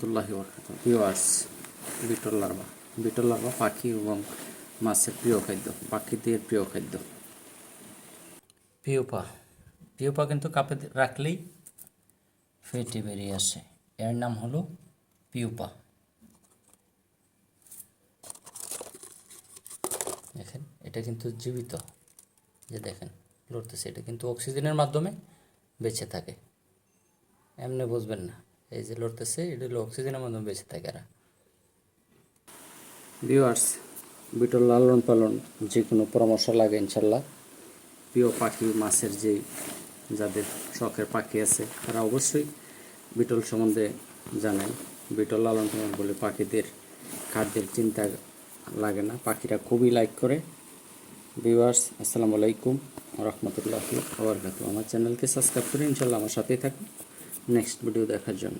রহমতুল্লাহি viewers beetle larva. Beetle larva পাখি এবং মাছের প্রিয় খাদ্য, পাখিদের প্রিয় খাদ্য। পিওপা পিওপা কিন্তু কাপে রাখলেই ফেটে বেরিয়ে আসে। এর নাম হলো পিওপা দেখেন, এটা কিন্তু জীবিত। যে দেখেন, লড়তেছে। এটা কিন্তু অক্সিজেনের মাধ্যমে বেঁচে থাকে। এমনি বুঝবেন না। এই যে লড়তেছে, এটা হলো অক্সিজেনের মাধ্যমে বেঁচে থাকে এরা। ভিউয়ার্স বিটল লালন পালন, যে কোনো পরামর্শ লাগে ইনশাল্লাহ। প্রিয় পাখি, মাছের যে যাদের শখের পাখি আছে, তারা অবশ্যই বিটল সম্বন্ধে জানেন বিটল লালন পালন বলে পাখিদের খাদ্যের চিন্তা লাগে না, পাখিরা খুবই লাইক করে। ভিউয়ার্স আসসালামু আলাইকুম রহমতুল্লাহ আবরকাত আমার চ্যানেলকে সাবস্ক্রাইব করে ইনশাল্লাহ আমার সাথেই থাকুন। নেক্সট ভিডিও দেখার জন্য